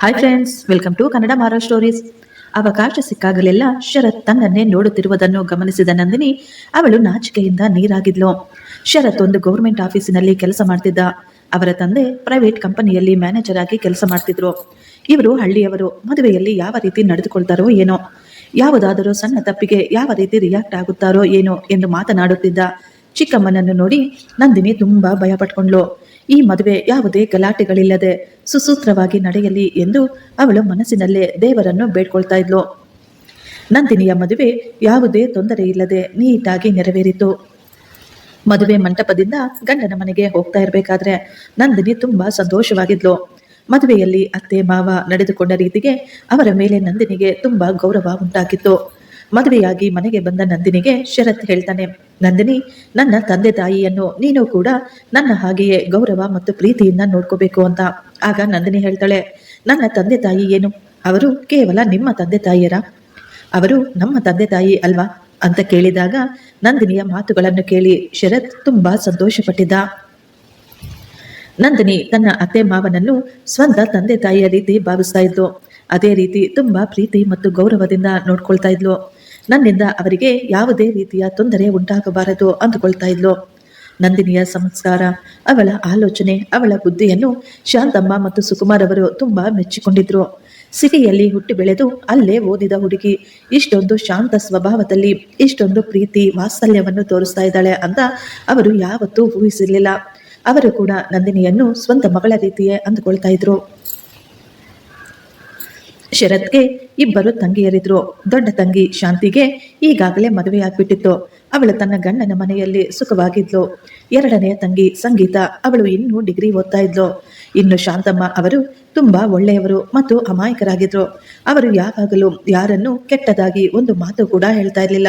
Hi friends welcome to Kannada ಮಾರಾ stories ಅವಕಾಶ ಸಿಕ್ಕಾಗಲೆಲ್ಲ ಶರತ್ ತನ್ನನ್ನೇ ನೋಡುತ್ತಿರುವುದನ್ನು ಗಮನಿಸಿದ ನಂದಿನಿ, ಅವಳು ನಾಚಿಕೆಯಿಂದ ನೀರಾಗಿದ್ಲು. ಶರತ್ ಒಂದು ಗೌರ್ಮೆಂಟ್ ಆಫೀಸಿನಲ್ಲಿ ಕೆಲಸ ಮಾಡ್ತಿದ್ದ. ಅವರ ತಂದೆ ಪ್ರೈವೇಟ್ ಕಂಪನಿಯಲ್ಲಿ ಮ್ಯಾನೇಜರ್ ಆಗಿ ಕೆಲಸ ಮಾಡ್ತಿದ್ರು. ಇವರು ಹಳ್ಳಿಯವರು, ಮದುವೆಯಲ್ಲಿ ಯಾವ ರೀತಿ ನಡೆದುಕೊಳ್ತಾರೋ ಏನೋ, ಯಾವುದಾದರೂ ಸಣ್ಣ ತಪ್ಪಿಗೆ ಯಾವ ರೀತಿ ರಿಯಾಕ್ಟ್ ಆಗುತ್ತಾರೋ ಏನೋ ಎಂದು ಮಾತನಾಡುತ್ತಿದ್ದ. ಚಿಕ್ಕಮ್ಮನನ್ನು ನೋಡಿ ನಂದಿನಿ ತುಂಬಾ ಭಯ ಪಟ್ಕೊಂಡ್ಲು ಈ ಮದುವೆ ಯಾವುದೇ ಗಲಾಟೆಗಳಿಲ್ಲದೆ ಸುಸೂತ್ರವಾಗಿ ನಡೆಯಲಿ ಎಂದು ಅವಳು ಮನಸ್ಸಿನಲ್ಲೇ ದೇವರನ್ನು ಬೇಡ್ಕೊಳ್ತಾ ಇದ್ಲು. ನಂದಿನಿಯ ಮದುವೆ ಯಾವುದೇ ತೊಂದರೆ ಇಲ್ಲದೆ ನೀಟಾಗಿ ನೆರವೇರಿತು. ಮದುವೆ ಮಂಟಪದಿಂದ ಗಂಡನ ಮನೆಗೆ ಹೋಗ್ತಾ ಇರಬೇಕಾದ್ರೆ ನಂದಿನಿ ತುಂಬಾ ಸಂತೋಷವಾಗಿದ್ಲು. ಮದುವೆಯಲ್ಲಿ ಅತ್ತೆ ಮಾವ ನಡೆದುಕೊಂಡ ರೀತಿಗೆ ಅವರ ಮೇಲೆ ನಂದಿನಿಗೆ ತುಂಬಾ ಗೌರವ ಉಂಟಾಗಿತ್ತು. ಮದುವೆಯಾಗಿ ಮನೆಗೆ ಬಂದ ನಂದಿನಿಗೆ ಶರತ್ ಹೇಳ್ತಾನೆ, ನಂದಿನಿ, ನನ್ನ ತಂದೆ ತಾಯಿಯನ್ನು ನೀನು ಕೂಡ ನನ್ನ ಹಾಗೆಯೇ ಗೌರವ ಮತ್ತು ಪ್ರೀತಿಯಿಂದ ನೋಡ್ಕೋಬೇಕು ಅಂತ. ಆಗ ನಂದಿನಿ ಹೇಳ್ತಾಳೆ, ನನ್ನ ತಂದೆ ತಾಯಿ ಏನು? ಅವರು ಕೇವಲ ನಿಮ್ಮ ತಂದೆ ತಾಯಿಯರ? ಅವರು ನಮ್ಮ ತಂದೆ ತಾಯಿ ಅಲ್ವಾ? ಅಂತ ಕೇಳಿದಾಗ ನಂದಿನಿಯ ಮಾತುಗಳನ್ನು ಕೇಳಿ ಶರತ್ ತುಂಬಾ ಸಂತೋಷಪಟ್ಟಿದ್ದ. ನಂದಿನಿ ತನ್ನ ಅತ್ತೆ ಮಾವನನ್ನು ಸ್ವಂತ ತಂದೆ ತಾಯಿಯ ರೀತಿ ಭಾವಿಸ್ತಾ ಇದ್ಲು. ಅದೇ ರೀತಿ ತುಂಬಾ ಪ್ರೀತಿ ಮತ್ತು ಗೌರವದಿಂದ ನೋಡ್ಕೊಳ್ತಾ ಇದ್ಲು. ನನ್ನಿಂದ ಅವರಿಗೆ ಯಾವುದೇ ರೀತಿಯ ತೊಂದರೆ ಉಂಟಾಗಬಾರದು ಅಂದುಕೊಳ್ತಾ ಇದ್ಲು. ನಂದಿನಿಯ ಸಂಸ್ಕಾರ, ಅವಳ ಆಲೋಚನೆ, ಅವಳ ಬುದ್ಧಿಯನ್ನು ಶಾಂತಮ್ಮ ಮತ್ತು ಸುಕುಮಾರ್ ಅವರು ತುಂಬಾ ಮೆಚ್ಚಿಕೊಂಡಿದ್ರು. ಸಿಟಿಯಲ್ಲಿ ಹುಟ್ಟಿ ಬೆಳೆದು ಅಲ್ಲೇ ಓದಿದ ಹುಡುಗಿ, ಇಷ್ಟೊಂದು ಶಾಂತ ಸ್ವಭಾವದಲ್ಲಿ, ಇಷ್ಟೊಂದು ಪ್ರೀತಿ ವಾತ್ಸಲ್ಯವನ್ನು ತೋರಿಸ್ತಾ ಇದ್ದಾಳೆ ಅಂತ ಅವರು ಯಾವತ್ತೂ ಊಹಿಸಿರಲಿಲ್ಲ. ಅವರು ಕೂಡ ನಂದಿನಿಯನ್ನು ಸ್ವಂತ ಮಗಳ ರೀತಿಯೇ ಅಂದುಕೊಳ್ತಾ ಇದ್ರು. ಶರತ್ಗೆ ಇಬ್ಬರು ತಂಗಿಯರಿದ್ರು. ದೊಡ್ಡ ತಂಗಿ ಶಾಂತಿಗೆ ಈಗಾಗಲೇ ಮದುವೆಯಾಗ್ಬಿಟ್ಟಿತ್ತು. ಅವಳು ತನ್ನ ಗಂಡನ ಮನೆಯಲ್ಲಿ ಸುಖವಾಗಿದ್ಲು. ಎರಡನೆಯ ತಂಗಿ ಸಂಗೀತ, ಅವಳು ಇನ್ನೂ ಡಿಗ್ರಿ ಓದ್ತಾ ಇದ್ಲು. ಇನ್ನು ಶಾಂತಮ್ಮ ಅವರು ತುಂಬಾ ಒಳ್ಳೆಯವರು ಮತ್ತು ಅಮಾಯಕರಾಗಿದ್ರು. ಅವರು ಯಾವಾಗಲೂ ಯಾರನ್ನು ಕೆಟ್ಟದಾಗಿ ಒಂದು ಮಾತು ಕೂಡ ಹೇಳ್ತಾ ಇರಲಿಲ್ಲ.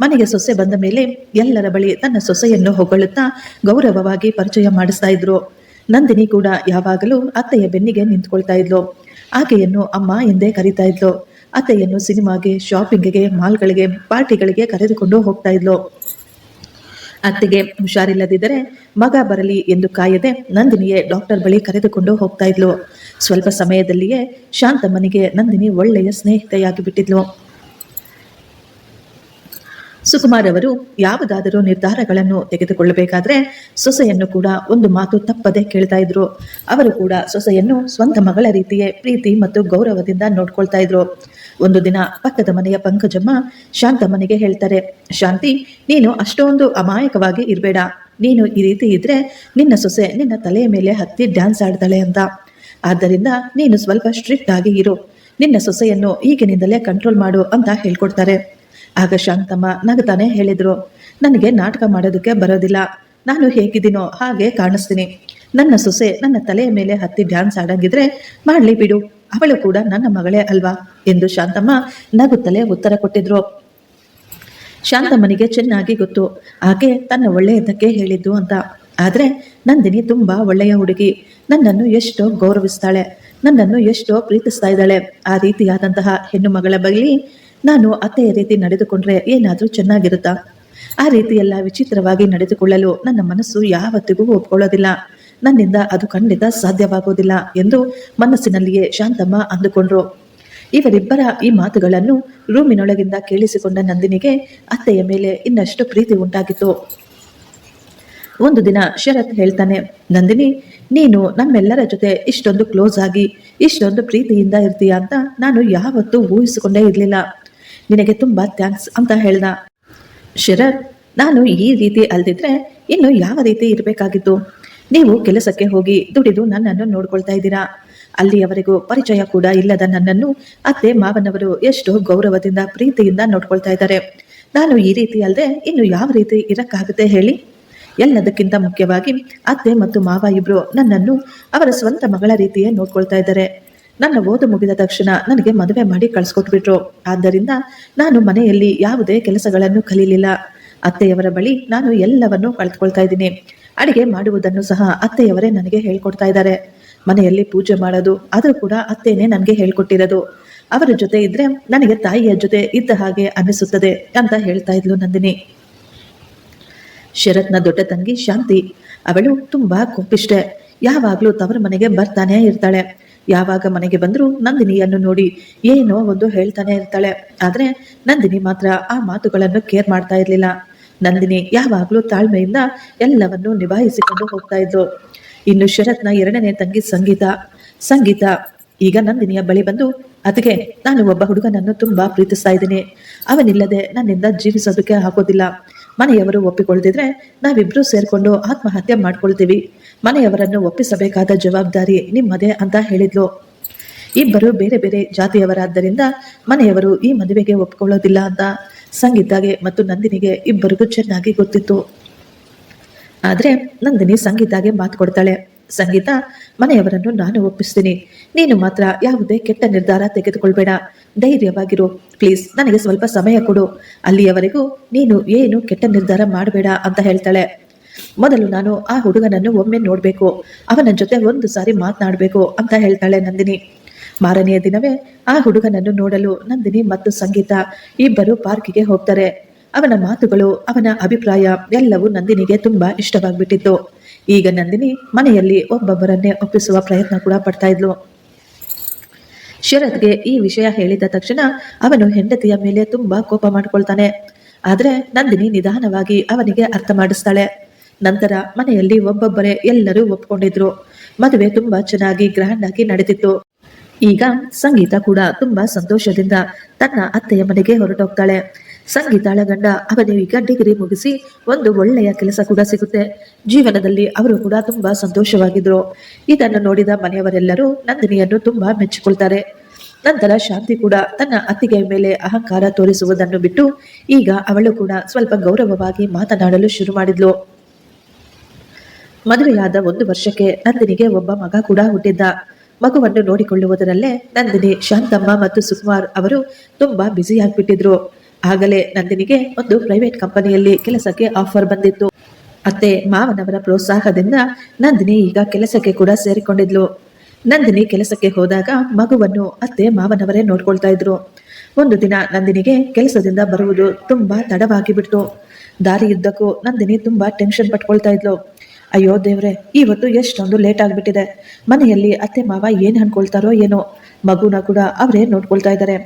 ಮನೆಗೆ ಸೊಸೆ ಬಂದ ಮೇಲೆ ಎಲ್ಲರ ಬಳಿ ತನ್ನ ಸೊಸೆಯನ್ನು ಹೊಗಳುತ್ತಾ ಗೌರವವಾಗಿ ಪರಿಚಯ ಮಾಡಿಸ್ತಾ ಇದ್ರು. ನಂದಿನಿ ಕೂಡ ಯಾವಾಗಲೂ ಅತ್ತೆಯ ಬೆನ್ನಿಗೆ ನಿಂತ್ಕೊಳ್ತಾ ಇದ್ಲು. ಆಕೆಯನ್ನು ಅಮ್ಮ ಎಂದೇ ಕರೀತಾ ಇದ್ಲು. ಅತ್ತೆಯನ್ನು ಸಿನಿಮಾಗೆ ಶಾಪಿಂಗ್ಗೆ ಮಾಲ್ಗಳಿಗೆ ಪಾರ್ಟಿಗಳಿಗೆ ಕರೆದುಕೊಂಡು ಹೋಗ್ತಾ ಇದ್ಲು. ಅತ್ತೆಗೆ ಹುಷಾರಿಲ್ಲದಿದ್ದರೆ ಮಗ ಬರಲಿ ಎಂದು ಕಾಯದೆ ನಂದಿನಿಯೇ ಡಾಕ್ಟರ್ ಬಳಿ ಕರೆದುಕೊಂಡು ಹೋಗ್ತಾ ಇದ್ಲು. ಸ್ವಲ್ಪ ಸಮಯದಲ್ಲಿಯೇ ಶಾಂತಮ್ಮನಿಗೆ ನಂದಿನಿ ಒಳ್ಳೆಯ ಸ್ನೇಹಿತೆಯಾಗಿ ಬಿಟ್ಟಿದ್ಲು ಸುಕುಮಾರ್ ಅವರು ಯಾವುದಾದರೂ ನಿರ್ಧಾರಗಳನ್ನು ತೆಗೆದುಕೊಳ್ಳಬೇಕಾದ್ರೆ ಸೊಸೆಯನ್ನು ಕೂಡ ಒಂದು ಮಾತು ತಪ್ಪದೆ ಕೇಳ್ತಾ ಇದ್ರು. ಅವರು ಕೂಡ ಸೊಸೆಯನ್ನು ಸ್ವಂತ ಮಗಳ ರೀತಿಯೇ ಪ್ರೀತಿ ಮತ್ತು ಗೌರವದಿಂದ ನೋಡ್ಕೊಳ್ತಾ ಇದ್ರು. ಒಂದು ದಿನ ಪಕ್ಕದ ಮನೆಯ ಪಂಕಜಮ್ಮ ಶಾಂತಮ್ಮನಿಗೆ ಹೇಳ್ತಾರೆ, ಶಾಂತಿ, ನೀನು ಅಷ್ಟೊಂದು ಅಮಾಯಕವಾಗಿ ಇರಬೇಡ. ನೀನು ಈ ರೀತಿ ಇದ್ರೆ ನಿನ್ನ ಸೊಸೆ ನಿನ್ನ ತಲೆಯ ಮೇಲೆ ಹತ್ತಿ ಡ್ಯಾನ್ಸ್ ಆಡ್ತಾಳೆ ಅಂತ. ಆದ್ದರಿಂದ ನೀನು ಸ್ವಲ್ಪ ಸ್ಟ್ರಿಕ್ಟ್ ಆಗಿ ಇರು. ನಿನ್ನ ಸೊಸೆಯನ್ನು ಈಗಿನಿಂದಲೇ ಕಂಟ್ರೋಲ್ ಮಾಡು ಅಂತ ಹೇಳ್ಕೊಡ್ತಾರೆ. ಆಗ ಶಾಂತಮ್ಮ ನಗತಾನೆ ಹೇಳಿದ್ರು, ನನಗೆ ನಾಟಕ ಮಾಡೋದಕ್ಕೆ ಬರೋದಿಲ್ಲ. ನಾನು ಹೇಗಿದ್ದೀನೋ ಹಾಗೆ ಕಾಣಿಸ್ತೀನಿ. ನನ್ನ ಸೊಸೆ ನನ್ನ ತಲೆಯ ಮೇಲೆ ಹತ್ತಿ ಡ್ಯಾನ್ಸ್ ಆಡಂಗಿದ್ರೆ ಮಾಡ್ಲಿ ಬಿಡು. ಅವಳು ಕೂಡ ನನ್ನ ಮಗಳೇ ಅಲ್ವಾ? ಎಂದು ಶಾಂತಮ್ಮ ನಗುತ್ತಲೇ ಉತ್ತರ ಕೊಟ್ಟಿದ್ರು. ಶಾಂತಮ್ಮನಿಗೆ ಚೆನ್ನಾಗಿ ಗೊತ್ತು. ಆಕೆ ತನ್ನ ಒಳ್ಳೆಯದಕ್ಕೆ ಹೇಳಿದ್ದು ಅಂತ. ಆದ್ರೆ ನಂದಿನಿ ತುಂಬಾ ಒಳ್ಳೆಯ ಹುಡುಗಿ. ನನ್ನನ್ನು ಎಷ್ಟೋ ಗೌರವಿಸ್ತಾಳೆ. ನನ್ನನ್ನು ಎಷ್ಟೋ ಪ್ರೀತಿಸ್ತಾ ಇದ್ದಾಳೆ. ಆ ರೀತಿಯಾದಂತಹ ಹೆಣ್ಣು ಮಗಳ ಬಳಿ ನಾನು ಅತ್ತೆಯ ರೀತಿ ನಡೆದುಕೊಂಡ್ರೆ ಏನಾದರೂ ಚೆನ್ನಾಗಿರುತ್ತಾ? ಆ ರೀತಿಯೆಲ್ಲ ವಿಚಿತ್ರವಾಗಿ ನಡೆದುಕೊಳ್ಳಲು ನನ್ನ ಮನಸ್ಸು ಯಾವತ್ತಿಗೂ ಒಪ್ಕೊಳ್ಳೋದಿಲ್ಲ. ನನ್ನಿಂದ ಅದು ಖಂಡಿತ ಸಾಧ್ಯವಾಗುವುದಿಲ್ಲ ಎಂದು ಮನಸ್ಸಿನಲ್ಲಿಯೇ ಶಾಂತಮ್ಮ ಅಂದುಕೊಂಡ್ರು. ಇವರಿಬ್ಬರ ಈ ಮಾತುಗಳನ್ನು ರೂಮಿನೊಳಗಿಂದ ಕೇಳಿಸಿಕೊಂಡ ನಂದಿನಿಗೆ ಅತ್ತೆಯ ಮೇಲೆ ಇನ್ನಷ್ಟು ಪ್ರೀತಿ ಉಂಟಾಗಿತ್ತು. ಒಂದು ದಿನ ಶರತ್ ಹೇಳ್ತಾನೆ, ನಂದಿನಿ, ನೀನು ನಮ್ಮೆಲ್ಲರ ಜೊತೆ ಇಷ್ಟೊಂದು ಕ್ಲೋಸ್ ಆಗಿ, ಇಷ್ಟೊಂದು ಪ್ರೀತಿಯಿಂದ ಇರ್ತೀಯ ಅಂತ ನಾನು ಯಾವತ್ತೂ ಊಹಿಸಿಕೊಂಡೇ ಇರಲಿಲ್ಲ. ನಿನಗೆ ತುಂಬಾ ಥ್ಯಾಂಕ್ಸ್ ಅಂತ ಹೇಳ್ದ. ಶರತ್ ನಾನು ಈ ರೀತಿ ಅಲ್ದಿದ್ರೆ ಇನ್ನು ಯಾವ ರೀತಿ ಇರಬೇಕಾಗಿತ್ತು? ನೀವು ಕೆಲಸಕ್ಕೆ ಹೋಗಿ ದುಡಿದು ನನ್ನನ್ನು ನೋಡ್ಕೊಳ್ತಾ ಇದ್ದೀರಾ? ಅಲ್ಲಿಯವರೆಗೂ ಪರಿಚಯ ಕೂಡ ಇಲ್ಲದ ನನ್ನನ್ನು ಅತ್ತೆ ಮಾವನವರು ಎಷ್ಟು ಗೌರವದಿಂದ, ಪ್ರೀತಿಯಿಂದ ನೋಡ್ಕೊಳ್ತಾ ಇದ್ದಾರೆ. ನಾನು ಈ ರೀತಿ ಅಲ್ಲದೆ ಇನ್ನು ಯಾವ ರೀತಿ ಇರಕ್ಕಾಗುತ್ತೆ ಹೇಳಿ? ಎಲ್ಲದಕ್ಕಿಂತ ಮುಖ್ಯವಾಗಿ ಅತ್ತೆ ಮತ್ತು ಮಾವ ಇಬ್ರು ನನ್ನನ್ನು ಅವರ ಸ್ವಂತ ಮಗಳ ರೀತಿಯೇ ನೋಡ್ಕೊಳ್ತಾ ಇದ್ದಾರೆ. ನನ್ನ ಓದು ಮುಗಿದ ತಕ್ಷಣ ನನಗೆ ಮದುವೆ ಮಾಡಿ ಕಳಿಸ್ಕೊಟ್ಬಿಟ್ರು. ಆದ್ದರಿಂದ ನಾನು ಮನೆಯಲ್ಲಿ ಯಾವುದೇ ಕೆಲಸಗಳನ್ನು ಕಲೀಲಿಲ್ಲ. ಅತ್ತೆಯವರ ಬಳಿ ನಾನು ಎಲ್ಲವನ್ನೂ ಕಳೆದುಕೊಳ್ತಾ ಇದ್ದೀನಿ. ಅಡಿಗೆ ಮಾಡುವುದನ್ನು ಸಹ ಅತ್ತೆಯವರೇ ನನಗೆ ಹೇಳ್ಕೊಡ್ತಾ ಇದ್ದಾರೆ. ಮನೆಯಲ್ಲಿ ಪೂಜೆ ಮಾಡೋದು ಅದು ಕೂಡ ಅತ್ತೇನೆ ನನಗೆ ಹೇಳ್ಕೊಟ್ಟಿರೋದು. ಅವರ ಜೊತೆ ಇದ್ರೆ ನನಗೆ ತಾಯಿಯ ಜೊತೆ ಇದ್ದ ಹಾಗೆ ಅನ್ನಿಸುತ್ತದೆ ಅಂತ ಹೇಳ್ತಾ ಇದ್ಲು ನಂದಿನಿ. ಶರತ್ನ ದೊಡ್ಡ ತಂಗಿ ಶಾಂತಿ. ಅವಳು ತುಂಬಾ ಕೋಪಿಷ್ಟೆ ಯಾವಾಗ್ಲೂ ತವರ ಮನೆಗೆ ಬರ್ತಾನೆ ಇರ್ತಾಳೆ. ಯಾವಾಗ ಮನೆಗೆ ಬಂದರೂ ನಂದಿನಿಯನ್ನು ನೋಡಿ ಏನೋ ಒಂದು ಹೇಳ್ತಾನೆ ಇರ್ತಾಳೆ. ಆದ್ರೆ ನಂದಿನಿ ಮಾತ್ರ ಆ ಮಾತುಗಳನ್ನು ಕೇರ್ ಮಾಡ್ತಾ ಇರ್ಲಿಲ್ಲ. ನಂದಿನಿ ಯಾವಾಗಲೂ ತಾಳ್ಮೆಯಿಂದ ಎಲ್ಲವನ್ನು ನಿಭಾಯಿಸಿಕೊಂಡು ಹೋಗ್ತಾ ಇದ್ರು. ಇನ್ನು ಶರತ್ನ ಎರಡನೇ ತಂಗಿ ಸಂಗೀತ. ಸಂಗೀತ, ಈಗ ನಂದಿನಿಯ ಬಳಿ ಬಂದು ಅದಕ್ಕೆ ನಾನು ಒಬ್ಬ ಹುಡುಗನನ್ನು ತುಂಬಾ ಪ್ರೀತಿಸ್ತಾ ಇದ್ದೀನಿ. ಅವನಿಲ್ಲದೆ ನನ್ನಿಂದ ಜೀವಿಸೋದಕ್ಕೆ ಆಗೋದಿಲ್ಲ. ಮನೆಯವರು ಒಪ್ಪಿಕೊಳ್ಳದಿದ್ರೆ ನಾವಿಬ್ರು ಸೇರ್ಕೊಂಡು ಆತ್ಮಹತ್ಯೆ ಮಾಡ್ಕೊಳ್ತೀವಿ. ಮನೆಯವರನ್ನು ಒಪ್ಪಿಸಬೇಕಾದ ಜವಾಬ್ದಾರಿ ನಿಮ್ಮದೇ ಅಂತ ಹೇಳಿದ್ಲು. ಇಬ್ಬರು ಬೇರೆ ಬೇರೆ ಜಾತಿಯವರಾದ್ದರಿಂದ ಮನೆಯವರು ಈ ಮದುವೆಗೆ ಒಪ್ಪಿಕೊಳ್ಳೋದಿಲ್ಲ ಅಂತ ಸಂಗೀತಾಗೆ ಮತ್ತು ನಂದಿನಿಗೆ ಇಬ್ಬರಿಗೂ ಚೆನ್ನಾಗಿ ಗೊತ್ತಿತ್ತು. ಆದ್ರೆ ನಂದಿನಿ ಸಂಗೀತಾಗೆ ಮಾತು ಕೊಡ್ತಾಳೆ. ಸಂಗೀತ ಮನೆಯವರನ್ನು ನಾನು ಒಪ್ಪಿಸ್ತೀನಿ. ನೀನು ಮಾತ್ರ ಯಾವುದೇ ಕೆಟ್ಟ ನಿರ್ಧಾರ ತೆಗೆದುಕೊಳ್ಬೇಡ. ಧೈರ್ಯವಾಗಿರು. ಪ್ಲೀಸ್, ನನಗೆ ಸ್ವಲ್ಪ ಸಮಯ ಕೊಡು. ಅಲ್ಲಿಯವರೆಗೂ ನೀನು ಏನು ಕೆಟ್ಟ ನಿರ್ಧಾರ ಮಾಡಬೇಡ ಅಂತ ಹೇಳ್ತಾಳೆ. ಮೊದಲು ನಾನು ಆ ಹುಡುಗನನ್ನು ಒಮ್ಮೆ ನೋಡಬೇಕು. ಅವನ ಜೊತೆ ಒಂದು ಸಾರಿ ಮಾತನಾಡಬೇಕು ಅಂತ ಹೇಳ್ತಾಳೆ ನಂದಿನಿ. ಮಾರನೆಯ ದಿನವೇ ಆ ಹುಡುಗನನ್ನು ನೋಡಲು ನಂದಿನಿ ಮತ್ತು ಸಂಗೀತ ಇಬ್ಬರು ಪಾರ್ಕಿಗೆ ಹೋಗ್ತಾರೆ. ಅವನ ಮಾತುಗಳು, ಅವನ ಅಭಿಪ್ರಾಯ ಎಲ್ಲವೂ ನಂದಿನಿಗೆ ತುಂಬಾ ಇಷ್ಟವಾಗ್ಬಿಟ್ಟಿತ್ತು. ಈಗ ನಂದಿನಿ ಮನೆಯಲ್ಲಿ ಒಬ್ಬೊಬ್ಬರನ್ನೇ ಒಪ್ಪಿಸುವ ಪ್ರಯತ್ನ ಕೂಡ ಪಡ್ತಾ ಇದ್ಲು. ಶರತ್ಗೆ ಈ ವಿಷಯ ಹೇಳಿದ ತಕ್ಷಣ ಅವನು ಹೆಂಡತಿಯ ಮೇಲೆ ತುಂಬಾ ಕೋಪ ಮಾಡ್ಕೊಳ್ತಾನೆ. ಆದ್ರೆ ನಂದಿನಿ ನಿಧಾನವಾಗಿ ಅವನಿಗೆ ಅರ್ಥ ಮಾಡಿಸ್ತಾಳೆ. ನಂತರ ಮನೆಯಲ್ಲಿ ಒಬ್ಬೊಬ್ಬರೇ ಎಲ್ಲರೂ ಒಪ್ಕೊಂಡಿದ್ರು. ಮದುವೆ ತುಂಬಾ ಚೆನ್ನಾಗಿ ಗ್ರ್ಯಾಂಡ್ ಆಗಿ ನಡೆದಿತ್ತು ಈಗ ಸಂಗೀತ ಕೂಡ ತುಂಬಾ ಸಂತೋಷದಿಂದ ತನ್ನ ಅತ್ತೆಯ ಮನೆಗೆ ಹೊರಟೋಗ್ತಾಳೆ. ಸಂಗೀತಾಳ ಗಂಡ ಅವನು ಈಗ ಡಿಗ್ರಿ ಮುಗಿಸಿ ಒಂದು ಒಳ್ಳೆಯ ಕೆಲಸ ಕೂಡ ಸಿಗುತ್ತೆ. ಜೀವನದಲ್ಲಿ ಅವರು ಕೂಡ ತುಂಬಾ ಸಂತೋಷವಾಗಿದ್ರು. ಇದನ್ನು ನೋಡಿದ ಮನೆಯವರೆಲ್ಲರೂ ನಂದಿನಿಯನ್ನು ತುಂಬಾ ಮೆಚ್ಚಿಕೊಳ್ತಾರೆ. ನಂತರ ಶಾಂತಿ ಕೂಡ ತನ್ನ ಅತ್ತಿಗೆ ಮೇಲೆ ಅಹಂಕಾರ ತೋರಿಸುವುದನ್ನು ಬಿಟ್ಟು ಈಗ ಅವಳು ಕೂಡ ಸ್ವಲ್ಪ ಗೌರವವಾಗಿ ಮಾತನಾಡಲು ಶುರು ಮಾಡಿದ್ಲು. ಮದುವೆಯಾದ ಒಂದು ವರ್ಷಕ್ಕೆ ನಂದಿನಿಗೆ ಒಬ್ಬ ಮಗ ಕೂಡ ಹುಟ್ಟಿದ್ದ. ಮಗುವನ್ನು ನೋಡಿಕೊಳ್ಳುವುದರಲ್ಲೇ ನಂದಿನಿ, ಶಾಂತಮ್ಮ ಮತ್ತು ಸುಕುಮಾರ್ ಅವರು ತುಂಬಾ ಬ್ಯುಸಿ ಆಗ್ಬಿಟ್ಟಿದ್ರು. ಆಗಲೇ ನಂದಿನಿಗೆ ಒಂದು ಪ್ರೈವೇಟ್ ಕಂಪನಿಯಲ್ಲಿ ಕೆಲಸಕ್ಕೆ ಆಫರ್ ಬಂದಿತ್ತು. ಅತ್ತೆ ಮಾವನವರ ಪ್ರೋತ್ಸಾಹದಿಂದ ನಂದಿನಿ ಈಗ ಕೆಲಸಕ್ಕೆ ಕೂಡ ಸೇರಿಕೊಂಡಿದ್ಲು. ನಂದಿನಿ ಕೆಲಸಕ್ಕೆ ಹೋದಾಗ ಮಗುವನ್ನು ಅತ್ತೆ ಮಾವನವರೇ ನೋಡ್ಕೊಳ್ತಾ ಇದ್ರು. ಒಂದು ದಿನ ನಂದಿನಿಗೆ ಕೆಲಸದಿಂದ ಬರುವುದು ತುಂಬಾ ತಡವಾಗಿ ಬಿಡ್ತು ದಾರಿಯುದ್ದಕ್ಕೂ ನಂದಿನಿ ತುಂಬಾ ಟೆನ್ಷನ್ ಪಟ್ಕೊಳ್ತಾ ಇದ್ಲು. ಅಯ್ಯೋ ದೇವ್ರೆ, ಇವತ್ತು ಎಷ್ಟೊಂದು ಲೇಟ್ ಆಗ್ಬಿಟ್ಟಿದೆ. ಮನೆಯಲ್ಲಿ ಅತ್ತೆ ಮಾವ ಏನು ಅನ್ಕೊಳ್ತಾರೋ ಏನೋ, ಮಗುನ ಕೂಡ ಅವರೇ ನೋಡ್ಕೊಳ್ತಾ ಇದ್ದಾರೆ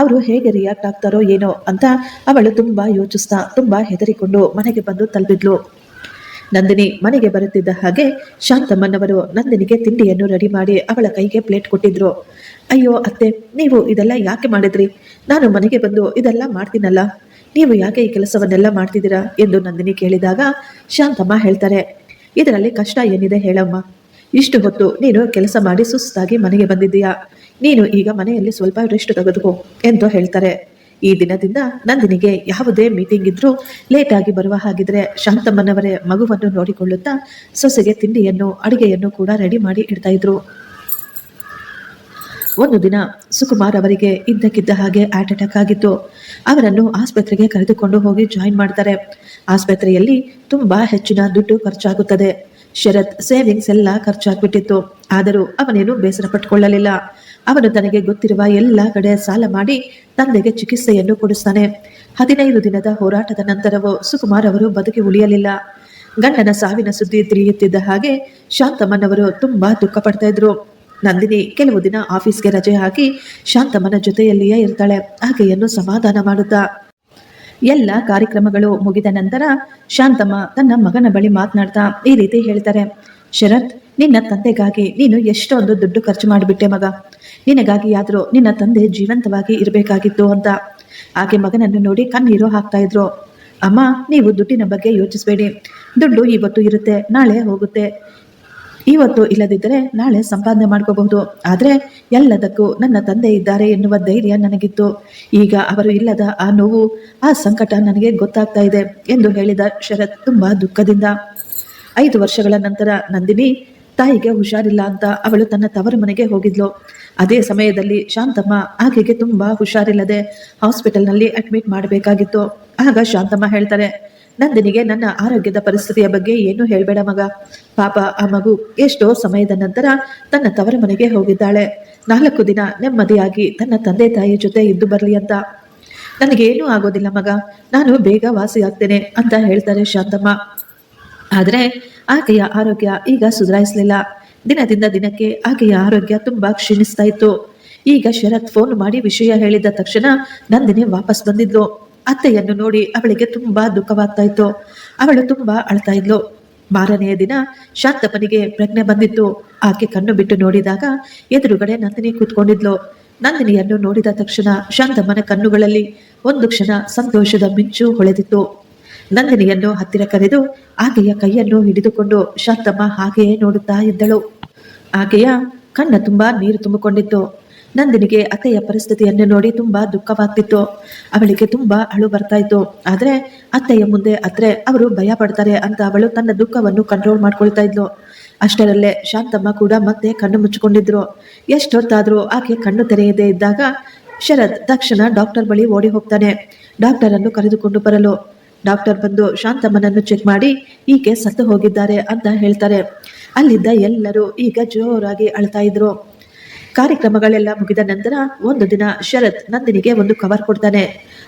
ಅವರು ಹೇಗೆ ರಿಯಾಕ್ಟ್ ಆಗ್ತಾರೋ ಏನೋ ಅಂತ ಅವಳು ತುಂಬಾ ಯೋಚಿಸ್ತಾ, ತುಂಬಾ ಹೆದರಿಕೊಂಡು ಮನೆಗೆ ಬಂದು ತಲುಪಿದ್ಲು. ನಂದಿನಿ ಮನೆಗೆ ಬರುತ್ತಿದ್ದ ಹಾಗೆ ಶಾಂತಮ್ಮನವರು ನಂದಿನಿಗೆ ತಿಂಡಿಯನ್ನು ರೆಡಿ ಮಾಡಿ ಅವಳ ಕೈಗೆ ಪ್ಲೇಟ್ ಕೊಟ್ಟಿದ್ರು. ಅಯ್ಯೋ ಅತ್ತೆ, ನೀವು ಇದೆಲ್ಲ ಯಾಕೆ ಮಾಡಿದ್ರಿ? ನಾನು ಮನೆಗೆ ಬಂದು ಇದೆಲ್ಲ ಮಾಡ್ತೀನಲ್ಲ. ನೀವು ಯಾಕೆ ಈ ಕೆಲಸವನ್ನೆಲ್ಲ ಮಾಡ್ತಿದ್ದೀರಾ? ಎಂದು ನಂದಿನಿ ಕೇಳಿದಾಗ ಶಾಂತಮ್ಮ ಹೇಳ್ತಾರೆ ಇದರಲ್ಲಿ ಕಷ್ಟ ಏನಿದೆ ಹೇಳಮ್ಮ? ಇಷ್ಟು ಹೊತ್ತು ನೀನು ಕೆಲಸ ಮಾಡಿ ಸುಸ್ತಾಗಿ ಮನೆಗೆ ಬಂದಿದ್ದೀಯಾ? ನೀನು ಈಗ ಮನೆಯಲ್ಲಿ ಸ್ವಲ್ಪ ರೆಸ್ಟ್ ತೆಗೆದುಕೋ ಎಂದು ಹೇಳ್ತಾರೆ. ಈ ದಿನದಿಂದ ನಂದಿನಿಗೆ ಯಾವುದೇ ಮೀಟಿಂಗ್ ಇದ್ರೂ ಲೇಟ್ ಆಗಿ ಬರುವ ಹಾಗಿದ್ರೆ ಶಾಂತಮ್ಮನವರೇ ಮಗುವನ್ನು ನೋಡಿಕೊಳ್ಳುತ್ತಾ ಸೊಸೆಗೆ ತಿಂಡಿಯನ್ನು, ಅಡುಗೆಯನ್ನು ಕೂಡ ರೆಡಿ ಮಾಡಿ ಇಡ್ತಾ ಇದ್ರು. ಒಂದು ದಿನ ಸುಕುಮಾರ್ ಅವರಿಗೆ ಇದ್ದಕ್ಕಿದ್ದ ಹಾಗೆ ಹಾರ್ಟ್ ಅಟ್ಯಾಕ್ ಆಗಿತ್ತು. ಅವರನ್ನು ಆಸ್ಪತ್ರೆಗೆ ಕರೆದುಕೊಂಡು ಹೋಗಿ ಜಾಯಿನ್ ಮಾಡ್ತಾರೆ. ಆಸ್ಪತ್ರೆಯಲ್ಲಿ ತುಂಬಾ ಹೆಚ್ಚಿನ ದುಡ್ಡು ಖರ್ಚಾಗುತ್ತದೆ. ಶರತ್ ಸೇವಿಂಗ್ಸ್ ಎಲ್ಲ ಖರ್ಚಾಗ್ಬಿಟ್ಟಿತ್ತು. ಆದರೂ ಅವನೇನು ಬೇಸರ ಪಟ್ಕೊಳ್ಳಲಿಲ್ಲ. ಅವನು ತನಗೆ ಗೊತ್ತಿರುವ ಎಲ್ಲ ಕಡೆ ಸಾಲ ಮಾಡಿ ತಂದೆಗೆ ಚಿಕಿತ್ಸೆಯನ್ನು ಕೊಡಿಸ್ತಾನೆ. ಹದಿನೈದು ದಿನದ ಹೋರಾಟದ ನಂತರವೂ ಸುಕುಮಾರ್ ಅವರು ಬದುಕಿ ಉಳಿಯಲಿಲ್ಲ. ಗಂಡನ ಸಾವಿನ ಸುದ್ದಿ ತಿಳಿಯುತ್ತಿದ್ದ ಹಾಗೆ ಶಾಂತಮ್ಮನವರು ತುಂಬಾ ದುಃಖ ಪಡ್ತಾ ಇದ್ರು. ನಂದಿನಿ ಕೆಲವು ದಿನ ಆಫೀಸ್ಗೆ ರಜೆ ಹಾಕಿ ಶಾಂತಮ್ಮನ ಜೊತೆಯಲ್ಲಿಯೇ ಇರ್ತಾಳೆ. ಆಕೆಯನ್ನು ಸಮಾಧಾನ ಮಾಡುತ್ತಾ. ಎಲ್ಲ ಕಾರ್ಯಕ್ರಮಗಳು ಮುಗಿದ ನಂತರ ಶಾಂತಮ್ಮ ತನ್ನ ಮಗನ ಬಳಿ ಮಾತನಾಡ್ತಾ ಈ ರೀತಿ ಹೇಳ್ತಾರೆ. ಶರತ್, ನಿನ್ನ ತಂದೆಗಾಗಿ ನೀನು ಎಷ್ಟೊಂದು ದುಡ್ಡು ಖರ್ಚು ಮಾಡಿಬಿಟ್ಟೆ ಮಗ. ನಿನಗಾಗಿ ಆದರೂ ನಿನ್ನ ತಂದೆ ಜೀವಂತವಾಗಿ ಇರಬೇಕಾಗಿತ್ತು ಅಂತ. ಆಕೆ ಮಗನನ್ನು ನೋಡಿ ಕಣ್ಣೀರು ಹಾಕ್ತಾ ಇದ್ರು. ಅಮ್ಮ, ನೀವು ದುಡ್ಡಿನ ಬಗ್ಗೆ ಯೋಚಿಸಬೇಡಿ. ದುಡ್ಡು ಇವತ್ತು ಇರುತ್ತೆ, ನಾಳೆ ಹೋಗುತ್ತೆ. ಇವತ್ತು ಇಲ್ಲದಿದ್ದರೆ ನಾಳೆ ಸಂಪಾದನೆ ಮಾಡ್ಕೋಬಹುದು. ಆದರೆ ಎಲ್ಲದಕ್ಕೂ ನನ್ನ ತಂದೆ ಇದ್ದಾರೆ ಎನ್ನುವ ಧೈರ್ಯ ನನಗಿತ್ತು. ಈಗ ಅವರು ಇಲ್ಲದ ಆ ನೋವು, ಆ ಸಂಕಟ ನನಗೆ ಗೊತ್ತಾಗ್ತಾ ಇದೆ ಎಂದು ಹೇಳಿದ ಶರತ್ ತುಂಬಾ ದುಃಖದಿಂದ. ಐದು ವರ್ಷಗಳ ನಂತರ ನಂದಿನಿ, ತಾಯಿಗೆ ಹುಷಾರಿಲ್ಲ ಅಂತ ಅವಳು ತನ್ನ ತವರು ಮನೆಗೆ ಹೋಗಿದ್ಲು. ಅದೇ ಸಮಯದಲ್ಲಿ ಶಾಂತಮ್ಮ ಆಕೆಗೆ ತುಂಬಾ ಹುಷಾರಿಲ್ಲದೆ ಹಾಸ್ಪಿಟಲ್ನಲ್ಲಿ ಅಡ್ಮಿಟ್ ಮಾಡಬೇಕಾಗಿತ್ತು. ಆಗ ಶಾಂತಮ್ಮ ಹೇಳ್ತಾರೆ ನಂದಿನಿಗೆ ನನ್ನ ಆರೋಗ್ಯದ ಪರಿಸ್ಥಿತಿಯ ಬಗ್ಗೆ ಏನು ಹೇಳಬೇಡ ಮಗ. ಪಾಪ ಆ ಮಗು ಎಷ್ಟೋ ಸಮಯದ ನಂತರ ತನ್ನ ತವರ ಮನೆಗೆ ಹೋಗಿದ್ದಾಳೆ. ನಾಲ್ಕು ದಿನ ನೆಮ್ಮದಿಯಾಗಿ ತನ್ನ ತಂದೆ ತಾಯಿ ಜೊತೆ ಇದ್ದು ಬರಲಿ ಅಂತ. ನನಗೇನೂ ಆಗೋದಿಲ್ಲ ಮಗ. ನಾನು ಬೇಗ ವಾಸಿ ಆಗ್ತೇನೆ ಅಂತ ಹೇಳ್ತಾರೆ ಶಾಂತಮ್ಮ. ಆದರೆ ಆಕೆಯ ಆರೋಗ್ಯ ಈಗ ಸುಧಾರಿಸಲಿಲ್ಲ. ದಿನದಿಂದ ದಿನಕ್ಕೆ ಆಕೆಯ ಆರೋಗ್ಯ ತುಂಬಾ ಕ್ಷೀಣಿಸ್ತಾ ಇತ್ತು. ಈಗ ಶರತ್ ಫೋನ್ ಮಾಡಿ ವಿಷಯ ಹೇಳಿದ ತಕ್ಷಣ ನಂದಿನಿ ವಾಪಸ್ ಬಂದಿದ್ಲು. ಅತ್ತೆಯನ್ನು ನೋಡಿ ಅವಳಿಗೆ ತುಂಬಾ ದುಃಖವಾಗ್ತಾ ಇತ್ತು ಅವಳು ತುಂಬಾ ಅಳ್ತಾ ಇದ್ಲು ಮಾರನೆಯ ದಿನ ಶಾಂತಪ್ಪನಿಗೆ ಪ್ರಜ್ಞೆ ಬಂದಿತ್ತು. ಆಕೆ ಕಣ್ಣು ಬಿಟ್ಟು ನೋಡಿದಾಗ ಎದುರುಗಡೆ ನಂದಿನಿ ಕೂತ್ಕೊಂಡಿದ್ಲು. ನಂದಿನಿಯನ್ನು ನೋಡಿದ ತಕ್ಷಣ ಶಾಂತಮ್ಮನ ಕಣ್ಣುಗಳಲ್ಲಿ ಒಂದು ಕ್ಷಣ ಸಂತೋಷದ ಮಿಂಚು ಹೊಳೆದಿತ್ತು. ನಂದಿನಿಯನ್ನು ಹತ್ತಿರ ಕರೆದು ಆಕೆಯ ಕೈಯನ್ನು ಹಿಡಿದುಕೊಂಡು ಶಾಂತಮ್ಮ ಹಾಗೆಯೇ ನೋಡುತ್ತಾ ಇದ್ದಳು. ಆಕೆಯ ಕಣ್ಣ ತುಂಬಾ ನೀರು ತುಂಬಿಕೊಂಡಿತ್ತು. ನಂದಿನಿಗೆ ಅತ್ತೆಯ ಪರಿಸ್ಥಿತಿಯನ್ನು ನೋಡಿ ತುಂಬಾ ದುಃಖವಾಗ್ತಿತ್ತು. ಅವಳಿಗೆ ತುಂಬಾ ಅಳು ಬರ್ತಾ ಇತ್ತು. ಆದ್ರೆ ಅತ್ತೆಯ ಮುಂದೆ ಅತ್ರೆ ಅವರು ಭಯ ಪಡ್ತಾರೆ ಅಂತ ಅವಳು ತನ್ನ ದುಃಖವನ್ನು ಕಂಟ್ರೋಲ್ ಮಾಡ್ಕೊಳ್ತಾ ಇದ್ಲು. ಅಷ್ಟರಲ್ಲೇ ಶಾಂತಮ್ಮ ಕೂಡ ಮತ್ತೆ ಕಣ್ಣು ಮುಚ್ಚಿಕೊಂಡಿದ್ರು. ಎಷ್ಟೊತ್ತಾದ್ರೂ ಆಕೆ ಕಣ್ಣು ತೆರೆಯದೇ ಇದ್ದಾಗ ಶರತ್ ತಕ್ಷಣ ಡಾಕ್ಟರ್ ಬಳಿ ಓಡಿ ಹೋಗ್ತಾನೆ. ಡಾಕ್ಟರ್ ಅನ್ನು ಕರೆದುಕೊಂಡು ಬರಲು. ಡಾಕ್ಟರ್ ಬಂದು ಶಾಂತಮ್ಮನನ್ನು ಚೆಕ್ ಮಾಡಿ ಈಕೆ ಸತ್ತು ಹೋಗಿದ್ದಾರೆ ಅಂತ ಹೇಳ್ತಾರೆ. ಅಲ್ಲಿದ್ದ ಎಲ್ಲರೂ ಈಗ ಜೋರಾಗಿ ಅಳ್ತಾ ಇದ್ರು. ಕಾರ್ಯಕ್ರಮಗಳೆಲ್ಲ ಮುಗಿದ ನಂತರ ಒಂದು ದಿನ ಶರತ್ ನಂದಿನಿಗೆ ಒಂದು ಕವರ್ ಕೊಡ್ತಾನೆ.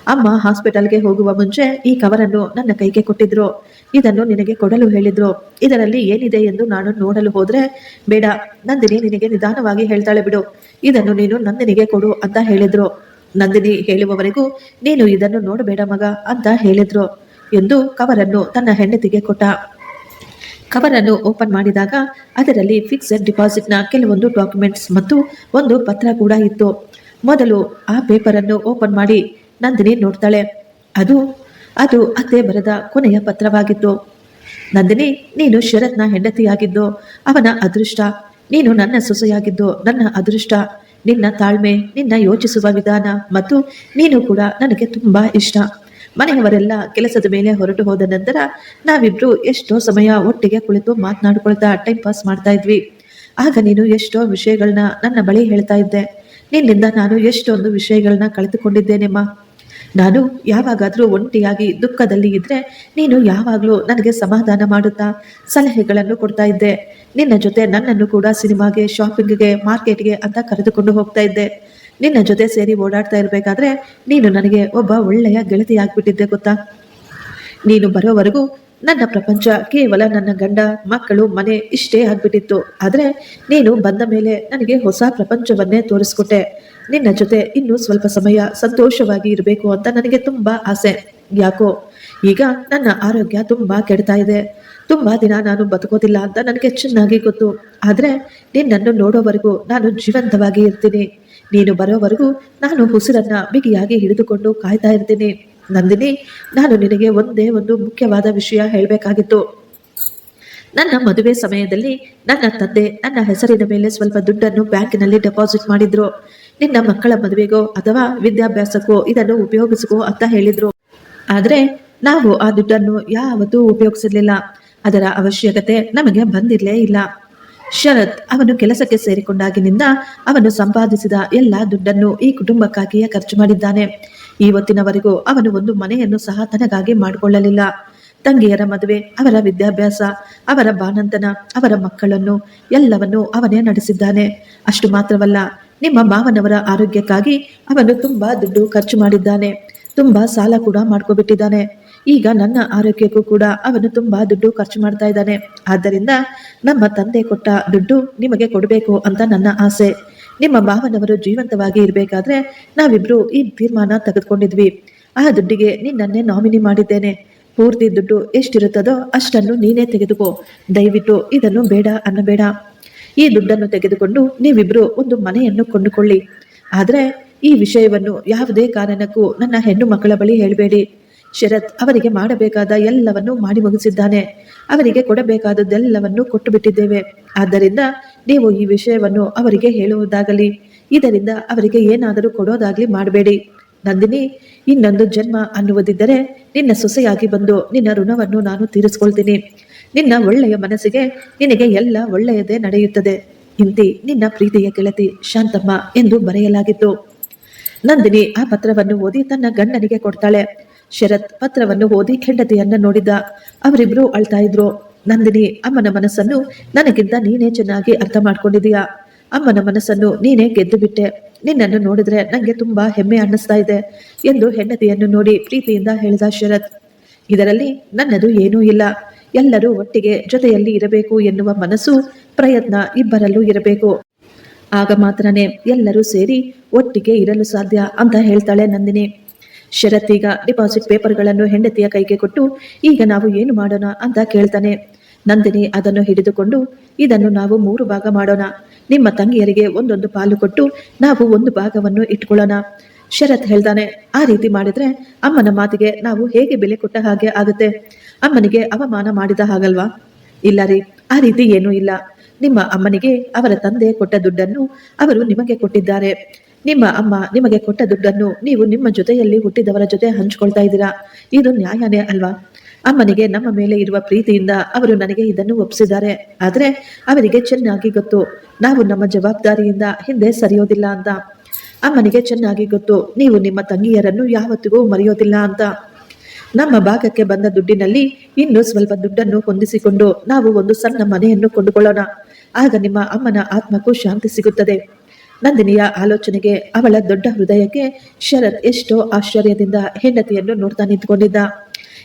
ಅಮ್ಮ ಹಾಸ್ಪಿಟಲ್ಗೆ ಹೋಗುವ ಮುಂಚೆ ಈ ಕವರನ್ನು ನನ್ನ ಕೈಗೆ ಕೊಟ್ಟಿದ್ರು. ಇದನ್ನು ನಿನಗೆ ಕೊಡಲು ಹೇಳಿದ್ರು. ಇದರಲ್ಲಿ ಏನಿದೆ ಎಂದು ನಾನು ನೋಡಲು ಹೋದ್ರೆ, ಬೇಡ, ನಂದಿನಿ ನಿನಗೆ ನಿಧಾನವಾಗಿ ಹೇಳ್ತಾಳೆ ಬಿಡು. ಇದನ್ನು ನೀನು ನಂದಿನಿಗೆ ಕೊಡು ಅಂತ ಹೇಳಿದ್ರು. ನಂದಿನಿ ಹೇಳುವವರೆಗೂ, ನೀನು ಇದನ್ನು ನೋಡಬೇಡ ಮಗ ಅಂತ ಹೇಳಿದ್ರು ಎಂದು ಕವರನ್ನು ತನ್ನ ಹೆಂಡತಿಗೆ ಕೊಟ್ಟ. ಕವರನ್ನು ಓಪನ್ ಮಾಡಿದಾಗ ಅದರಲ್ಲಿ ಫಿಕ್ಸೆಡ್ ಡಿಪಾಸಿಟ್ನ ಕೆಲವೊಂದು ಡಾಕ್ಯುಮೆಂಟ್ಸ್ ಮತ್ತು ಒಂದು ಪತ್ರ ಕೂಡ ಇತ್ತು. ಮೊದಲು ಆ ಪೇಪರನ್ನು ಓಪನ್ ಮಾಡಿ ನಂದಿನಿ ನೋಡ್ತಾಳೆ. ಅದು ಅದು ಅತ್ತೆ ಬರೆದ ಕೊನೆಯ ಪತ್ರವಾಗಿತ್ತು. ನಂದಿನಿ, ನೀನು ಶರತ್ನ ಹೆಂಡತಿಯಾಗಿದ್ದು, ಅವನ ಅದೃಷ್ಟ. ನೀನು ನನ್ನ ಸೊಸೆಯಾಗಿದ್ದು, ನನ್ನ ಅದೃಷ್ಟ. ನಿನ್ನ ತಾಳ್ಮೆ, ನಿನ್ನ ಯೋಚಿಸುವ ವಿಧಾನ ಮತ್ತು ನೀನು ಕೂಡ ನನಗೆ ತುಂಬಾ ಇಷ್ಟ. ಮನೆಯವರೆಲ್ಲ ಕೆಲಸದ ಮೇಲೆ ಹೊರಟು ಹೋದ ನಂತರ ನಾವಿಬ್ರು ಎಷ್ಟೋ ಸಮಯ ಒಟ್ಟಿಗೆ ಕುಳಿತು ಮಾತನಾಡಿಕೊಳ್ತಾ ಟೈಮ್ ಪಾಸ್ ಮಾಡ್ತಾ ಇದ್ವಿ. ಆಗ ನೀನು ಎಷ್ಟೋ ವಿಷಯಗಳನ್ನ ನನ್ನ ಬಳಿ ಹೇಳ್ತಾ ಇದ್ದೆ. ನಿನ್ನಿಂದ ನಾನು ಎಷ್ಟೊಂದು ವಿಷಯಗಳನ್ನ ಕಳೆದುಕೊಂಡಿದ್ದೇನೆಮ್ಮ. ನಾನು ಯಾವಾಗಾದ್ರೂ ಒಂಟಿಯಾಗಿ ದುಃಖದಲ್ಲಿ ಇದ್ರೆ ನೀನು ಯಾವಾಗಲೂ ನನಗೆ ಸಮಾಧಾನ ಮಾಡುತ್ತಾ ಸಲಹೆಗಳನ್ನು ಕೊಡ್ತಾ ಇದ್ದೆ. ನಿನ್ನ ಜೊತೆ ನನ್ನನ್ನು ಕೂಡ ಸಿನಿಮಾಗೆ ಶಾಪಿಂಗ್ಗೆ ಮಾರ್ಕೆಟ್ಗೆ ಅಂತ ಕರೆದುಕೊಂಡು ಹೋಗ್ತಾ ಇದ್ದೆ. ನಿನ್ನ ಜೊತೆ ಸೇರಿ ಓಡಾಡ್ತಾ ಇರಬೇಕಾದ್ರೆ ನೀನು ನನಗೆ ಒಬ್ಬ ಒಳ್ಳೆಯ ಗೆಳತಿಯಾಗ್ಬಿಟ್ಟಿದ್ದೆ ಗೊತ್ತಾ? ನೀನು ಬರೋವರೆಗೂ ನನ್ನ ಪ್ರಪಂಚ ಕೇವಲ ನನ್ನ ಗಂಡ, ಮಕ್ಕಳು, ಮನೆ ಇಷ್ಟೇ ಆಗ್ಬಿಟ್ಟಿತ್ತು. ಆದ್ರೆ ನೀನು ಬಂದ ಮೇಲೆ ನನಗೆ ಹೊಸ ಪ್ರಪಂಚವನ್ನೇ ತೋರಿಸ್ಕೊಟ್ಟೆ. ನಿನ್ನ ಜೊತೆ ಇನ್ನೂ ಸ್ವಲ್ಪ ಸಮಯ ಸಂತೋಷವಾಗಿ ಇರಬೇಕು ಅಂತ ನನಗೆ ತುಂಬಾ ಆಸೆ. ಯಾಕೋ, ಈಗ ನನ್ನ ಆರೋಗ್ಯ ತುಂಬಾ ಕೆಡ್ತಾ ಇದೆ. ತುಂಬಾ ದಿನ ನಾನು ಬದುಕೋದಿಲ್ಲ ಅಂತ ನನಗೆ ಚೆನ್ನಾಗಿ ಗೊತ್ತು. ಆದ್ರೆ ನಿನ್ನನ್ನು ನೋಡೋವರೆಗೂ ನಾನು ಜೀವಂತವಾಗಿ ಇರ್ತೀನಿ. ನೀನು ಬರೋವರೆಗೂ ನಾನು ಉಸಿರನ್ನ ಬಿಗಿಯಾಗಿ ಹಿಡಿದುಕೊಂಡು ಕಾಯ್ತಾ ಇರ್ತೀನಿ. ನಂದಿನಿ, ನಾನು ನಿನಗೆ ಒಂದೇ ಒಂದು ಮುಖ್ಯವಾದ ವಿಷಯ ಹೇಳಬೇಕಾಗಿತ್ತು. ನನ್ನ ಮದುವೆ ಸಮಯದಲ್ಲಿ ನನ್ನ ತಂದೆ ನನ್ನ ಹೆಸರಿನ ಮೇಲೆ ಸ್ವಲ್ಪ ದುಡ್ಡನ್ನು ಬ್ಯಾಂಕಿನಲ್ಲಿ ಡೆಪಾಸಿಟ್ ಮಾಡಿದ್ರು. ನಿನ್ನ ಮಕ್ಕಳ ಮದುವೆಗೋ ಅಥವಾ ವಿದ್ಯಾಭ್ಯಾಸಕ್ಕೋ ಇದನ್ನು ಉಪಯೋಗಿಸಿಕೋ ಅಂತ ಹೇಳಿದ್ರು. ಆದ್ರೆ ನಾವು ಆ ದುಡ್ಡನ್ನು ಯಾವತ್ತೂ ಉಪಯೋಗಿಸಿರ್ಲಿಲ್ಲ. ಅದರ ಅವಶ್ಯಕತೆ ನಮಗೆ ಬಂದಿರಲೇ ಇಲ್ಲ. ಶರತ್ ಅವನು ಕೆಲಸಕ್ಕೆ ಸೇರಿಕೊಂಡಾಗಿನಿಂದ ಅವನು ಸಂಪಾದಿಸಿದ ಎಲ್ಲ ದುಡ್ಡನ್ನು ಈ ಕುಟುಂಬಕ್ಕಾಗಿಯೇ ಖರ್ಚು ಮಾಡಿದ್ದಾನೆ. ಇವತ್ತಿನವರೆಗೂ ಅವನು ಒಂದು ಮನೆಯನ್ನು ಸಹ ತನಗಾಗಿ ಮಾಡಿಕೊಳ್ಳಲಿಲ್ಲ. ತಂಗಿಯರ ಮದುವೆ, ಅವರ ವಿದ್ಯಾಭ್ಯಾಸ, ಅವರ ಬಾನಂತನ ಅವರ ಮಕ್ಕಳನ್ನು ಎಲ್ಲವನ್ನು ಅವನೇ ನಡೆಸಿದ್ದಾನೆ. ಅಷ್ಟು ಮಾತ್ರವಲ್ಲ, ನಿಮ್ಮ ಮಾವನವರ ಆರೋಗ್ಯಕ್ಕಾಗಿ ಅವನು ತುಂಬಾ ದುಡ್ಡು ಖರ್ಚು ಮಾಡಿದ್ದಾನೆ. ತುಂಬಾ ಸಾಲ ಕೂಡ ಮಾಡ್ಕೊಬಿಟ್ಟಿದ್ದಾನೆ. ಈಗ ನನ್ನ ಆರೋಗ್ಯಕ್ಕೂ ಕೂಡ ಅವನು ತುಂಬಾ ದುಡ್ಡು ಖರ್ಚು ಮಾಡ್ತಾ ಇದ್ದಾನೆ. ಆದ್ದರಿಂದ ನಮ್ಮ ತಂದೆ ಕೊಟ್ಟ ದುಡ್ಡು ನಿಮಗೆ ಕೊಡಬೇಕು ಅಂತ ನನ್ನ ಆಸೆ. ನಿಮ್ಮ ಮಾವನವರು ಜೀವಂತವಾಗಿ ಇರಬೇಕಾದ್ರೆ ನಾವಿಬ್ರು ಈ ತೀರ್ಮಾನ ತೆಗೆದುಕೊಂಡಿದ್ವಿ. ಆ ದುಡ್ಡಿಗೆ ನಿನ್ನನ್ನೇ ನಾಮಿನಿ ಮಾಡಿದ್ದೇನೆ. ಪೂರ್ತಿ ದುಡ್ಡು ಎಷ್ಟಿರುತ್ತದೋ ಅಷ್ಟನ್ನು ನೀನೇ ತೆಗೆದುಕೋ. ದಯವಿಟ್ಟು ಇದನ್ನು ಬೇಡ ಅನ್ನಬೇಡ. ಈ ದುಡ್ಡನ್ನು ತೆಗೆದುಕೊಂಡು ನೀವಿಬ್ರು ಒಂದು ಮನೆಯನ್ನು ಕೊಂಡುಕೊಳ್ಳಿ. ಆದ್ರೆ ಈ ವಿಷಯವನ್ನು ಯಾವುದೇ ಕಾರಣಕ್ಕೂ ನನ್ನ ಹೆಣ್ಣು ಮಕ್ಕಳ ಬಳಿ ಹೇಳಬೇಡಿ. ಶರತ್ ಅವರಿಗೆ ಮಾಡಬೇಕಾದ ಎಲ್ಲವನ್ನು ಮಾಡಿ ಮುಗಿಸಿದ್ದಾನೆ. ಅವರಿಗೆ ಕೊಡಬೇಕಾದದ್ದೆಲ್ಲವನ್ನೂ ಕೊಟ್ಟು ಬಿಟ್ಟಿದ್ದೇವೆ. ಆದ್ದರಿಂದ ನೀವು ಈ ವಿಷಯವನ್ನು ಅವರಿಗೆ ಹೇಳುವುದಾಗಲಿ, ಇದರಿಂದ ಅವರಿಗೆ ಏನಾದರೂ ಕೊಡೋದಾಗ್ಲಿ ಮಾಡಬೇಡಿ. ನಂದಿನಿ, ಇನ್ನೊಂದು ಜನ್ಮ ಅನ್ನುವುದಿದ್ದರೆ ನಿನ್ನ ಸೊಸೆಯಾಗಿ ಬಂದು ನಿನ್ನ ಋಣವನ್ನು ನಾನು ತೀರಿಸ್ಕೊಳ್ತೀನಿ. ನಿನ್ನ ಒಳ್ಳೆಯ ಮನಸ್ಸಿಗೆ ನಿನಗೆ ಎಲ್ಲ ಒಳ್ಳೆಯದೇ ನಡೆಯುತ್ತದೆ. ಇಂತಿ ನಿನ್ನ ಪ್ರೀತಿಯ ಗೆಳತಿ ಶಾಂತಮ್ಮ ಎಂದು ಬರೆಯಲಾಗಿತ್ತು. ನಂದಿನಿ ಆ ಪತ್ರವನ್ನು ಓದಿ ತನ್ನ ಗಂಡನಿಗೆ ಕೊಡ್ತಾಳೆ. ಶರತ್ ಪತ್ರವನ್ನು ಓದಿ ಹೆಂಡತಿಯನ್ನ ನೋಡಿದ. ಅವರಿಬ್ರು ಅಳ್ತಾ ಇದ್ರು. ನಂದಿನಿ, ಅಮ್ಮನ ಮನಸ್ಸನ್ನು ನನಗಿಂತ ನೀನೇ ಚೆನ್ನಾಗಿ ಅರ್ಥ ಮಾಡ್ಕೊಂಡಿದೀಯಾ ಅಮ್ಮನ ಮನಸ್ಸನ್ನು ನೀನೇ ಗೆದ್ದು ಬಿಟ್ಟೆ. ನಿನ್ನನ್ನು ನೋಡಿದ್ರೆ ನಂಗೆ ತುಂಬಾ ಹೆಮ್ಮೆ ಅನ್ನಿಸ್ತಾ ಇದೆ ಎಂದು ಹೆಂಡತಿಯನ್ನು ನೋಡಿ ಪ್ರೀತಿಯಿಂದ ಹೇಳಿದ ಶರತ್. ಇದರಲ್ಲಿ ನನ್ನದು ಏನೂ ಇಲ್ಲ. ಎಲ್ಲರೂ ಒಟ್ಟಿಗೆ ಜೊತೆಯಲ್ಲಿ ಇರಬೇಕು ಎನ್ನುವ ಮನಸ್ಸು ಪ್ರಯತ್ನ ಇಬ್ಬರಲ್ಲೂ ಇರಬೇಕು. ಆಗ ಮಾತ್ರನೇ ಎಲ್ಲರೂ ಸೇರಿ ಒಟ್ಟಿಗೆ ಇರಲು ಸಾಧ್ಯ ಅಂತ ಹೇಳ್ತಾಳೆ ನಂದಿನಿ. ಶರತ್ ಈಗ ಡಿಪಾಸಿಟ್ ಪೇಪರ್ಗಳನ್ನು ಹೆಂಡತಿಯ ಕೈಗೆ ಕೊಟ್ಟು, ಈಗ ನಾವು ಏನು ಮಾಡೋಣ? ಅಂತ ಕೇಳ್ತಾನೆ. ನಂದಿನಿ ಅದನ್ನು ಹಿಡಿದುಕೊಂಡು, ಇದನ್ನು ನಾವು ಮೂರು ಭಾಗ ಮಾಡೋಣ. ನಿಮ್ಮ ತಂಗಿಯರಿಗೆ ಒಂದೊಂದು ಪಾಲು ಕೊಟ್ಟು ನಾವು ಒಂದು ಭಾಗವನ್ನು ಇಟ್ಕೊಳ್ಳೋಣ. ಶರತ್ ಹೇಳ್ತಾನೆ, ಆ ರೀತಿ ಮಾಡಿದ್ರೆ ಅಮ್ಮನ ಮಾತಿಗೆ ನಾವು ಹೇಗೆ ಬೆಲೆ ಕೊಟ್ಟ ಹಾಗೆ ಆಗುತ್ತೆ. ಅಮ್ಮನಿಗೆ ಅವಮಾನ ಮಾಡಿದ ಹಾಗಲ್ವಾ? ಇಲ್ಲ ರೀ, ಆ ರೀತಿ ಏನೂ ಇಲ್ಲ. ನಿಮ್ಮ ಅಮ್ಮನಿಗೆ ಅವರ ತಂದೆ ಕೊಟ್ಟ ದುಡ್ಡನ್ನು ಅವರು ನಿಮಗೆ ಕೊಟ್ಟಿದ್ದಾರೆ. ನಿಮ್ಮ ಅಮ್ಮ ನಿಮಗೆ ಕೊಟ್ಟ ದುಡ್ಡನ್ನು ನೀವು ನಿಮ್ಮ ಜೊತೆಯಲ್ಲಿ ಹುಟ್ಟಿದವರ ಜೊತೆ ಹಂಚ್ಕೊಳ್ತಾ ಇದ್ದೀರಾ? ಇದು ನ್ಯಾಯನೇ ಅಲ್ವಾ? ಅಮ್ಮನಿಗೆ ನಮ್ಮ ಮೇಲೆ ಇರುವ ಪ್ರೀತಿಯಿಂದ ಅವರು ನನಗೆ ಇದನ್ನು ಒಪ್ಪಿಸಿದ್ದಾರೆ ಆದರೆ ಅವರಿಗೆ ಚೆನ್ನಾಗಿ ಗೊತ್ತು. ನಾವು ನಮ್ಮ ಜವಾಬ್ದಾರಿಯಿಂದ ಹಿಂದೆ ಸರಿಯೋದಿಲ್ಲ ಅಂತ. ಅಮ್ಮನಿಗೆ ಚೆನ್ನಾಗಿ ಗೊತ್ತು. ನೀವು ನಿಮ್ಮ ತಂಗಿಯರನ್ನು ಯಾವತ್ತಿಗೂ ಮರೆಯೋದಿಲ್ಲ ಅಂತ. ನಮ್ಮ ಭಾಗಕ್ಕೆ ಬಂದ ದುಡ್ಡಿನಲ್ಲಿ ಇನ್ನು ಸ್ವಲ್ಪ ದುಡ್ಡನ್ನು ಹೊಂದಿಸಿಕೊಂಡು ನಾವು ಒಂದು ಸಣ್ಣ ಮನೆಯನ್ನು ಕೊಂಡುಕೊಳ್ಳೋಣ. ಆಗ ನಿಮ್ಮ ಅಮ್ಮನ ಆತ್ಮಕ್ಕೂ ಶಾಂತಿ ಸಿಗುತ್ತದೆ. ನಂದಿನಿಯ ಆಲೋಚನೆಗೆ ಅವಳ ದೊಡ್ಡ ಹೃದಯಕ್ಕೆ ಶರತ್ ಎಷ್ಟೋ ಆಶ್ಚರ್ಯದಿಂದ ಹೆಂಡತಿಯನ್ನು ನೋಡ್ತಾ ನಿಂತ್ಕೊಂಡಿದ್ದ.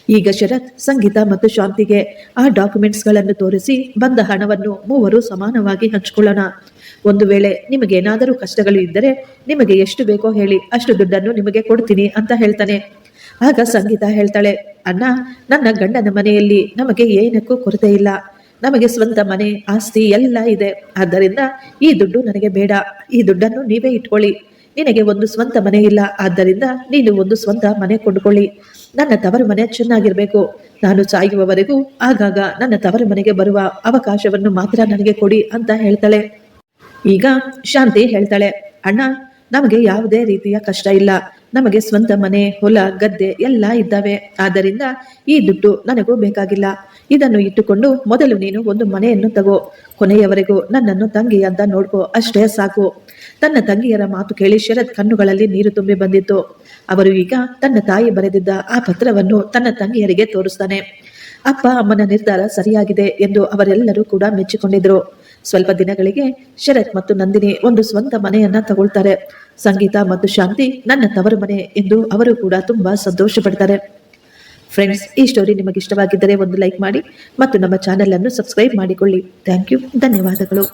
ಈಗ ಶರತ್ ಸಂಗೀತ ಮತ್ತು ಶಾಂತಿಗೆ ಆ ಡಾಕ್ಯುಮೆಂಟ್ಸ್ಗಳನ್ನು ತೋರಿಸಿ ಬಂದ ಹಣವನ್ನು ಮೂವರು ಸಮಾನವಾಗಿ ಹಂಚಿಕೊಳ್ಳೋಣ. ಒಂದು ವೇಳೆ ನಿಮಗೇನಾದರೂ ಕಷ್ಟಗಳು ಇದ್ದರೆ ನಿಮಗೆ ಎಷ್ಟು ಬೇಕೋ ಹೇಳಿ ಅಷ್ಟು ದುಡ್ಡನ್ನು ನಿಮಗೆ ಕೊಡ್ತೀನಿ ಅಂತ ಹೇಳ್ತಾನೆ. ಆಗ ಸಂಗೀತ ಹೇಳ್ತಾಳೆ, ಅಣ್ಣ, ನನ್ನ ಗಂಡನ ಮನೆಯಲ್ಲಿ ನಮಗೆ ಏನಕ್ಕೂ ಕೊರತೆ ಇಲ್ಲ. ನಮಗೆ ಸ್ವಂತ ಮನೆ, ಆಸ್ತಿ ಎಲ್ಲ ಇದೆ. ಆದ್ದರಿಂದ ಈ ದುಡ್ಡು ನನಗೆ ಬೇಡ. ಈ ದುಡ್ಡನ್ನು ನೀವೇ ಇಟ್ಕೊಳ್ಳಿ. ನಿನಗೆ ಒಂದು ಸ್ವಂತ ಮನೆ ಇಲ್ಲ. ಆದ್ದರಿಂದ ನೀನು ಒಂದು ಸ್ವಂತ ಮನೆ ಕೊಂಡುಕೊಳ್ಳಿ. ನನ್ನ ತವರು ಮನೆ ಚೆನ್ನಾಗಿರಬೇಕು. ನಾನು ಸಾಯುವವರೆಗೂ ಆಗಾಗ ನನ್ನ ತವರು ಮನೆಗೆ ಬರುವ ಅವಕಾಶವನ್ನು ಮಾತ್ರ ನನಗೆ ಕೊಡಿ ಅಂತ ಹೇಳ್ತಾಳೆ. ಈಗ ಶಾಂತಿ ಹೇಳ್ತಾಳೆ, ಅಣ್ಣ, ನಮಗೆ ಯಾವುದೇ ರೀತಿಯ ಕಷ್ಟ ಇಲ್ಲ. ನಮಗೆ ಸ್ವಂತ ಮನೆ, ಹೊಲ, ಗದ್ದೆ ಎಲ್ಲ ಇದ್ದಾವೆ. ಆದ್ದರಿಂದ ಈ ದುಡ್ಡು ನನಗೂ ಬೇಕಾಗಿಲ್ಲ. ಇದನ್ನು ಇಟ್ಟುಕೊಂಡು ಮೊದಲು ನೀನು ಒಂದು ಮನೆಯನ್ನು ತಗೋ. ಕೊನೆಯವರೆಗೂ ನನ್ನನ್ನು ತಂಗಿ ಅಂತ ನೋಡ್ಕೋ. ಅಷ್ಟೇ ಸಾಕು. ತನ್ನ ತಂಗಿಯರ ಮಾತು ಕೇಳಿ ಶರತ್ ಕಣ್ಣುಗಳಲ್ಲಿ ನೀರು ತುಂಬಿ ಬಂದಿತ್ತು. ಅವರು ಈಗ ತನ್ನ ತಾಯಿ ಬರೆದಿದ್ದ ಆ ಪತ್ರವನ್ನು ತನ್ನ ತಂಗಿಯರಿಗೆ ತೋರಿಸ್ತಾನೆ. ಅಪ್ಪ ಅಮ್ಮನ ನಿರ್ಧಾರ ಸರಿಯಾಗಿದೆ ಎಂದು ಅವರೆಲ್ಲರೂ ಕೂಡ ಮೆಚ್ಚಿಕೊಂಡಿದ್ರು. ಸ್ವಲ್ಪ ದಿನಗಳಿಗೆ ಶರತ್ ಮತ್ತು ನಂದಿನಿ ಒಂದು ಸ್ವಂತ ಮನೆಯನ್ನ ತಗೊಳ್ತಾರೆ. ಸಂಗೀತ ಮತ್ತು ಶಾಂತಿ ನನ್ನ ತವರು ಮನೆ ಎಂದು ಅವರು ಕೂಡ ತುಂಬಾ ಸಂತೋಷ ಪಡ್ತಾರೆ ಫ್ರೆಂಡ್ಸ್ ಈ ಸ್ಟೋರಿ ನಿಮಗೆ ಇಷ್ಟವಾಗಿದ್ದರೆ ಒಂದು ಲೈಕ್ ಮಾಡಿ ಮತ್ತು ನಮ್ಮ ಚಾನೆಲ್ ಅನ್ನು ಸಬ್ಸ್ಕ್ರೈಬ್ ಮಾಡಿಕೊಳ್ಳಿ. ಥ್ಯಾಂಕ್ ಯು ಧನ್ಯವಾದಗಳು.